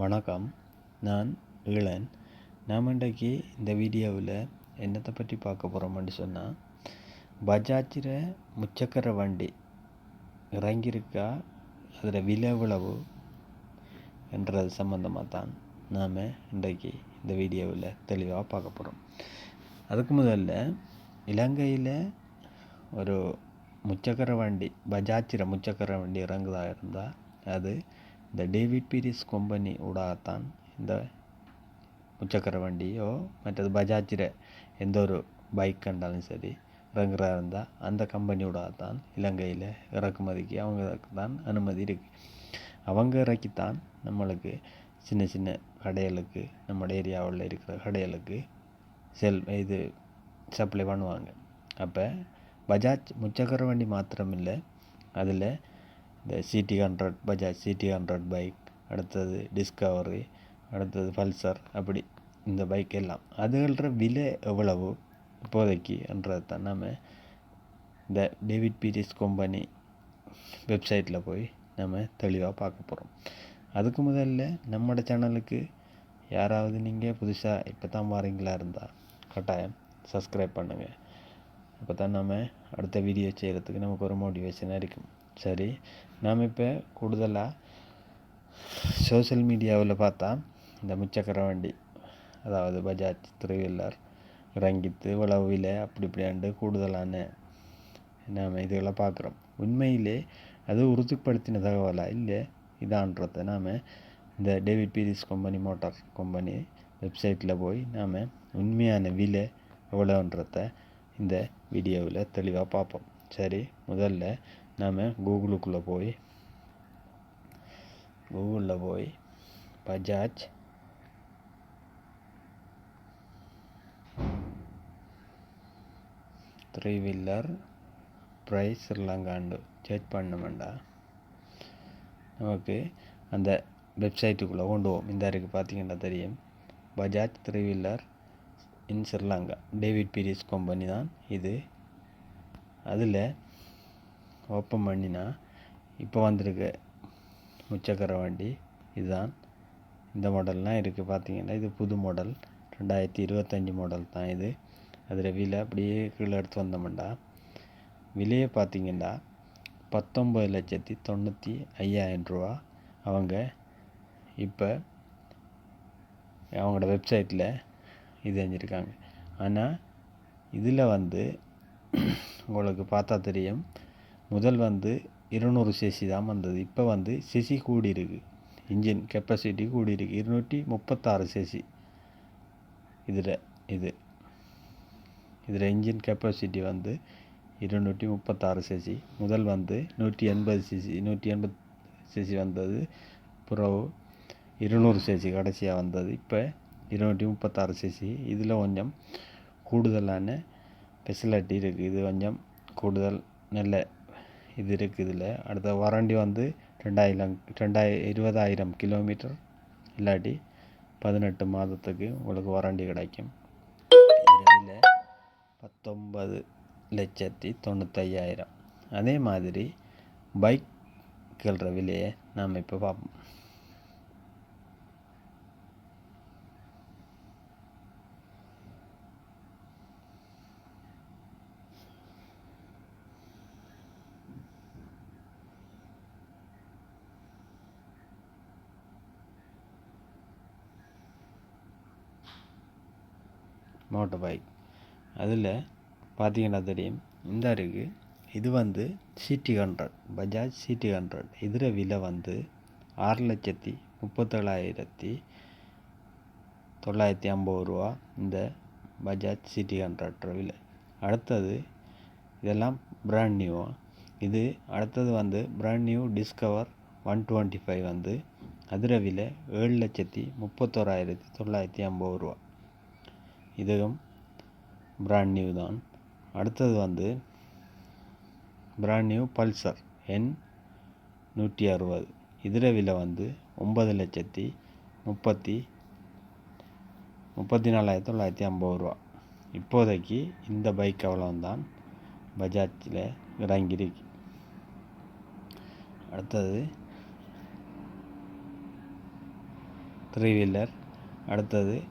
வணக்கம். நான் ஈழன் நாம் இன்றைக்கு இந்த வீடியோவில் என்னத்தை பற்றி பார்க்க போகிறோம்னு சொன்னால் பஜாஜில் முச்சக்கர வண்டி இறங்கியிருக்கா? அதில் விலை எவ்வளவு என்றது சம்மந்தமாக தான் நாம் இன்றைக்கு இந்த வீடியோவில் தெளிவாக பார்க்க போகிறோம் அதுக்கு முதல்ல இலங்கையில் ஒரு முச்சக்கர வண்டி பஜாஜில் முச்சக்கர வண்டி இறங்குதா இருந்தால் அது இந்த டேவிட் பீரிஸ் கம்பெனி ஊடாகத்தான் இந்த முச்சக்கர வண்டியோ மற்றது பஜாஜில் எந்த ஒரு பைக் கண்டாலும் சரி இறங்குறா இருந்தால் அந்த கம்பெனியோடாகத்தான் இலங்கையில் இறக்குமதிக்கு அவங்களுக்கு தான் அனுமதி இருக்குது அவங்க இறக்கித்தான் நம்மளுக்கு சின்ன சின்ன கடைகளுக்கு நம்ம ஏரியாவில் இருக்கிற கடைகளுக்கு செல் இது சப்ளை பண்ணுவாங்க. அப்போ பஜாஜ் முச்சக்கர வண்டி மாத்திரமில்லை அதில் இந்த CD hundred Bajaj CD hundred bike அடுத்தது டிஸ்கவரி அடுத்தது பல்சர் அப்படி இந்த பைக் எல்லாம். அதுகள விலை எவ்வளவு இப்போதைக்கு என்றதை தான் நம்ம இந்த டேவிட் பீரிஸ் கம்பெனி வெப்சைட்டில் போய் நம்ம தெளிவாக பார்க்க போகிறோம் அதுக்கு முதல்ல நம்மளோட சேனலுக்கு யாராவது நீங்கள் புதுசாக இப்போ தான் வாரீங்களா இருந்தால் கட்டாயம் சப்ஸ்கிரைப் பண்ணுங்கள் அப்போ தான் நம்ம அடுத்த வீடியோ செய்கிறதுக்கு நமக்கு ஒரு மோட்டிவேஷனாக இருக்கும். சரி நாம் இப்போ கூடுதலாக சோஷியல் மீடியாவில் பார்த்தா இந்த முச்சக்கர வண்டி அதாவது பஜாஜ் த்ரீ வீலர் இறங்கித்து இவ்வளவு விலை அப்படி இப்படியாண்டு கூடுதலான நாம் இதுகளை பார்க்குறோம். உண்மையிலே அது உறுதிப்படுத்தின தகவலாக இல்லை இதான்றதை நாம் இந்த David Peiris company motor company வெப்சைட்டில் போய் நாம் உண்மையான விலை எவ்வளோன்றத இந்த வீடியோவில் தெளிவாக பார்ப்போம். சரி முதல்ல நாம் கூகுளுக்குள்ளே போய் கூகுளில் போய் பஜாஜ் த்ரீ வீலர் ப்ரைஸ் ஸ்ரீலங்காண்டு செக் பண்ணோம்டா நமக்கு அந்த வெப்சைட்டுக்குள்ளே கொண்டு போவோம். இந்த இருக்குது பார்த்தீங்கன்னா தெரியும். Bajaj three wheeler in Sri Lanka David Peiris company தான் இது. அதில் ஓப்பன் பண்ணினா இப்போ வந்திருக்க முச்சக்கர வண்டி. இதுதான். இந்த மாடல்லாம் இருக்குது பார்த்தீங்கன்னா இது புது மாடல் ரெண்டாயிரத்தி இருபத்தஞ்சி மாடல் தான் இது. அதில் விலை அப்படியே கீழே எடுத்து வந்தோம்டா. விலையை பார்த்தீங்கன்னா பத்தொம்பது லட்சத்தி தொண்ணூற்றி ஐயாயிரம் ரூபா. அவங்க இப்போ அவங்களோட வெப்சைட்டில் இது செஞ்சுருக்காங்க. ஆனால் இதில் வந்து உங்களுக்கு பார்த்தா தெரியும். முதல் வந்து இருநூறு சிசி தான் வந்தது. இப்போ வந்து சிசி கூடியிருக்கு. இன்ஜின் கெப்பாசிட்டி கூடியிருக்கு. இருநூற்றி முப்பத்தாறு சிசி இதில் இது. இதில் இன்ஜின் கெப்பாசிட்டி வந்து இருநூற்றி முப்பத்தாறு சிசி முதல் வந்து நூற்றி எண்பது சிசி நூற்றி எண்பது சிசி வந்தது. புறவு இருநூறு சிசி கடைசியாக வந்தது. இப்போ இருநூற்றி முப்பத்தாறு சிசி இதில் கொஞ்சம் கூடுதலான ஃபெசிலிட்டி இருக்குது இது கொஞ்சம் கூடுதல் நல்ல இது இருக்குது இதில். அடுத்த வாரண்டி வந்து ரெண்டாயிரம் ரெண்டாய இருபதாயிரம் கிலோமீட்டர். இல்லாட்டி பதினெட்டு மாதத்துக்கு உங்களுக்கு வாரண்டி கிடைக்கும். இதில் பத்தொம்பது லட்சத்தி தொண்ணூத்தையாயிரம். அதே மாதிரி பைக்குன்ற விலையை நாம் இப்போ பார்ப்போம். Motor bike. அதில் பார்த்தீங்கன்னா தெரியும். இந்த இருக்குது இது வந்து CD hundred Bajaj CD hundred. இதில் விலை வந்து ஆறு லட்சத்தி முப்பத்தேழாயிரத்தி தொள்ளாயிரத்தி ஐம்பது ரூபா இந்த பஜாஜ் சிடி ஹண்ட்ரட் விலை. அடுத்தது இதெல்லாம் பிராண்ட் நியூ இது அடுத்தது வந்து brand new Discover one twenty five வந்து அதிர விலை ஏழு லட்சத்தி முப்பத்தோராயிரத்தி தொள்ளாயிரத்தி ஐம்பது ரூபா. இதுவும் பிராண்ட் நியூ தான். அடுத்தது வந்து பிராண்ட் நியூ பல்சர் என் நூற்றி அறுபது. இதர விலை வந்து ஒம்பது லட்சத்தி முப்பத்தி முப்பத்தி நாலாயிரத்தி தொள்ளாயிரத்தி ஐம்பது ரூபா. இப்போதைக்கு இந்த பைக் அவ்வளோந்தான் பஜாஜில் இறங்கியிருக்கு. அடுத்தது த்ரீ வீலர் அடுத்தது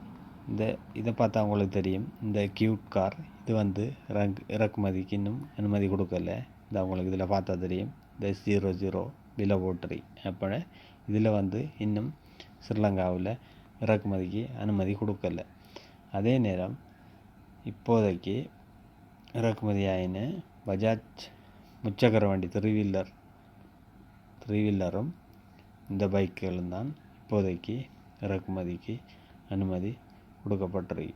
இந்த இதை பார்த்தா உங்களுக்கு தெரியும். இந்த கியூட் கார் இது வந்து இறக்கு இறக்குமதிக்கு இன்னும் அனுமதி கொடுக்கல. இந்த உங்களுக்கு இதில் பார்த்தா தெரியும். இந்த ஜீரோ ஜீரோ பிலோ ஓட்டரி அப்போ இதில் வந்து இன்னும் ஸ்ரீலங்காவில் இறக்குமதிக்கு அனுமதி கொடுக்கல. அதே நேரம் இப்போதைக்கு இறக்குமதி ஆயின பஜாஜ் முச்சக்கர வண்டி த்ரீ வீலர் த்ரீ வீலரும் இந்த பைக்குகளும் தான் இப்போதைக்கு இறக்குமதிக்கு அனுமதி கொடுக்கப்பட்டிருக்கு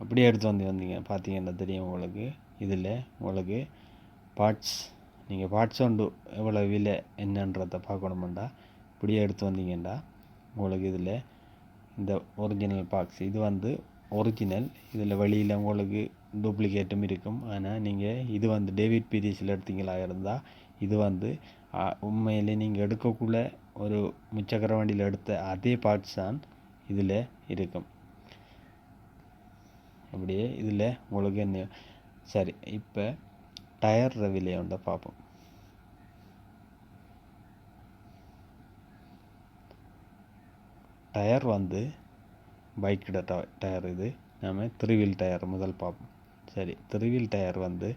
அப்படியே எடுத்து வந்து வந்தீங்க. பார்த்தீங்கன்னா தெரியும் உங்களுக்கு? இதில் உங்களுக்கு பார்ட்ஸ் நீங்கள் பார்ட்ஸ் ஒன்று எவ்வளோ விலை என்னன்றதை பார்க்கணுமெண்டா? இப்படியே எடுத்து வந்தீங்கன்னா உங்களுக்கு இதில் இந்த ஒரிஜினல் பாக்ஸ் இது வந்து ஒரிஜினல் இதில் வெளியில் உங்களுக்கு டூப்ளிகேட்டும் இருக்கும். ஆனால் நீங்கள் இது வந்து டேவிட் பீரிஸில் எடுத்தீங்களா இருந்தால் இது வந்து உண்மையிலே நீங்கள் எடுக்கக்குள்ள ஒரு முச்சக்கர வண்டியில் எடுத்த அதே பார்ட்ஸ் தான் இதில் இருக்கும். அப்படியே இதில் உங்களுக்கு என்ன சரி இப்போ டயர் விலையை உண்ட பார்ப்போம். டயர் வந்து பைக்கோட டயர் இது. நம்ம திருவில் டயர் முதல் பார்ப்போம். சரி திருவில் டயர் வந்து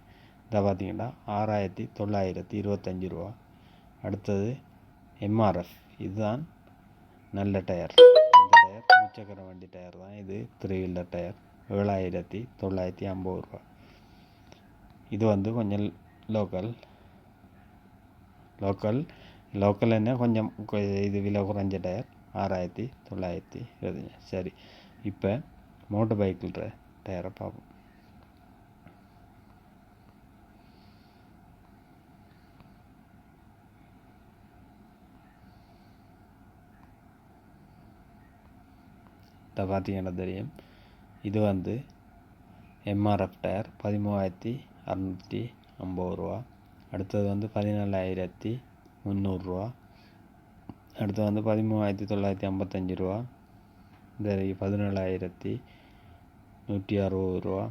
இதை பார்த்தீங்கன்னா ஆறாயிரத்தி தொள்ளாயிரத்தி இருபத்தஞ்சி ரூபா. அடுத்தது எம்ஆர்எஃப் இதுதான் நல்ல டயர். இந்த டயர் முச்சக்கர வண்டி டயர் தான் இது த்ரீ வீலர் டயர். ஏழாயிரத்தி தொள்ளாயிரத்தி ஐம்பது ரூபா. இது வந்து கொஞ்சம் லோக்கல் லோக்கல் லோக்கல் என்ன கொஞ்சம் இது விலை குறைஞ்ச டயர் ஆறாயிரத்தி தொள்ளாயிரத்தி இருபத்தஞ்சி சரி இப்போ மோட்டர் பைக்கில் டயரை பார்ப்போம். பார்த்தீங்கன்னா தெரியும். இது வந்து எம்ஆர்எஃப் டயர் பதிமூவாயிரத்தி அறநூற்றி ஐம்பது ரூபா. அடுத்தது வந்து பதினேழாயிரத்தி முந்நூறுரூவா அடுத்து வந்து பதிமூவாயிரத்தி தொள்ளாயிரத்தி ஐம்பத்தஞ்சு ரூபா. இந்த பதினேழாயிரத்தி நூற்றி அறுபது ரூபா.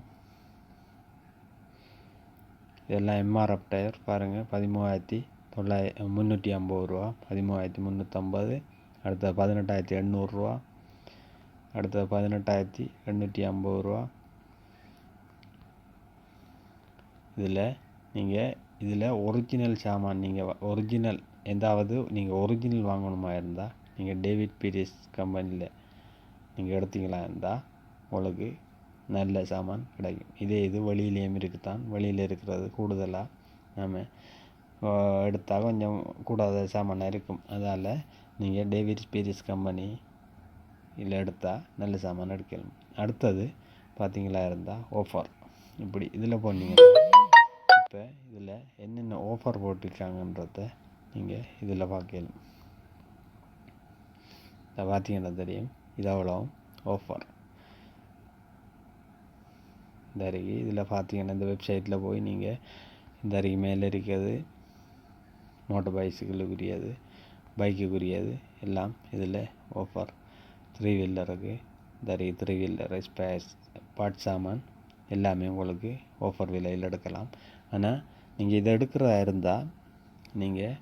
இதெல்லாம் எம்ஆர்எஃப் டயர் பாருங்கள் பதிமூவாயிரத்தி தொள்ளாயிர முந்நூற்றி ஐம்பது ரூபா. பதிமூவாயிரத்தி முந்நூற்றம்பது அடுத்த பதினெட்டாயிரத்தி எண்ணூறுரூவா அடுத்தது பதினெட்டாயிரத்தி எண்ணூற்றி ஐம்பது ரூபா இதில் நீங்கள் இதில் ஒரிஜினல் சாமான் நீங்கள் ஒரிஜினல் எதாவது நீங்கள் ஒரிஜினல் வாங்கணுமா இருந்தால் நீங்கள் டேவிட் பீரிஸ் கம்பெனியில் நீங்கள் எடுத்தீங்களா இருந்தால் உங்களுக்கு நல்ல சாமான் கிடைக்கும் இதே இது வெளியிலேயும் இருக்குதான் வெளியில் இருக்கிறது கூடுதலாக நம்ம எடுத்தால் கொஞ்சம் கூடாத சாமானாக இருக்கும் அதால் நீங்கள் டேவிட் பீரிஸ் கம்பெனி இதில் எடுத்தால் நல்ல சாமான் எடுக்கலாம். அடுத்தது பார்த்தீங்களா இருந்தால் ஆஃபர் இப்படி இதில் போனீங்க. இப்போ இதில் என்னென்ன ஆஃபர் போட்டிருக்காங்கன்றத நீங்கள் இதில் பார்க்கலாம். இதை பார்த்தீங்கன்னா தெரியும். இது அவ்வளோ ஆஃபர் இந்த அருகி இதில் பார்த்தீங்கன்னா இந்த வெப்சைட்டில் போய் நீங்கள் இந்த அருகி மேலே இருக்கிறது மோட்டர் பைக்குகளுக்குரியது பைக்குக்குரியது எல்லாம் இதில் ஆஃபர் த்ரீ வீலருக்கு இந்த த்ரீ வீலர் ஸ்பேஸ் பார்ட் சாமான் எல்லாமே உங்களுக்கு ஆஃபர் விலையில் எடுக்கலாம். ஆனால் நீங்கள் இதை எடுக்கிறதா இருந்தால் நீங்கள்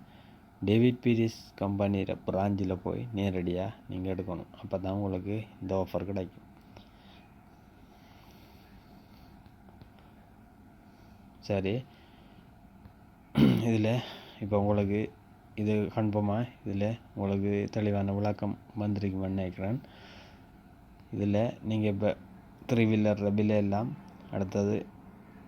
டேவிட் பீரிஸ் கம்பெனியில் பிராஞ்சில் போய் நேரடியாக நீங்கள் எடுக்கணும். அப்போ தான் உங்களுக்கு இந்த ஆஃபர் கிடைக்கும். சரி. இதில் இப்போ உங்களுக்கு இது கன்ஃபார்மாக இதில் உங்களுக்கு தெளிவான விளக்கம் வந்திருக்குமென்னு நினைக்கிறேன். இதில் நீங்கள் இப்போ த்ரீ வீலர் விலை எல்லாம் அடுத்தது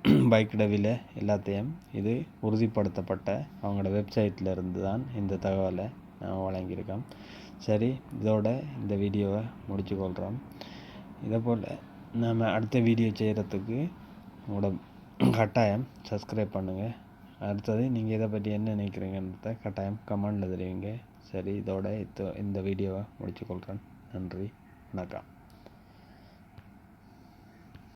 பைக்கோட விலை எல்லாத்தையும் இது உறுதிப்படுத்தப்பட்ட அவங்களோட வெப்சைட்டில் இருந்து தான் இந்த தகவலை நான் வழங்கியிருக்கேன். சரி இதோட இந்த வீடியோவை முடிச்சுக்கொள்கிறோம் இதை போல் நாம் அடுத்த வீடியோ செய்கிறதுக்கு உங்களோட கட்டாயம் சப்ஸ்கிரைப் பண்ணுங்கள் அடுத்தது நீங்கள் இதை பற்றி என்ன நினைக்கிறீங்கன்றத கட்டாயம் கமெண்டில் தெரிவிங்க. சரி இதோட இந்த வீடியோவை முடிச்சுக்கொள்கிறேன் நன்றி வணக்கம்.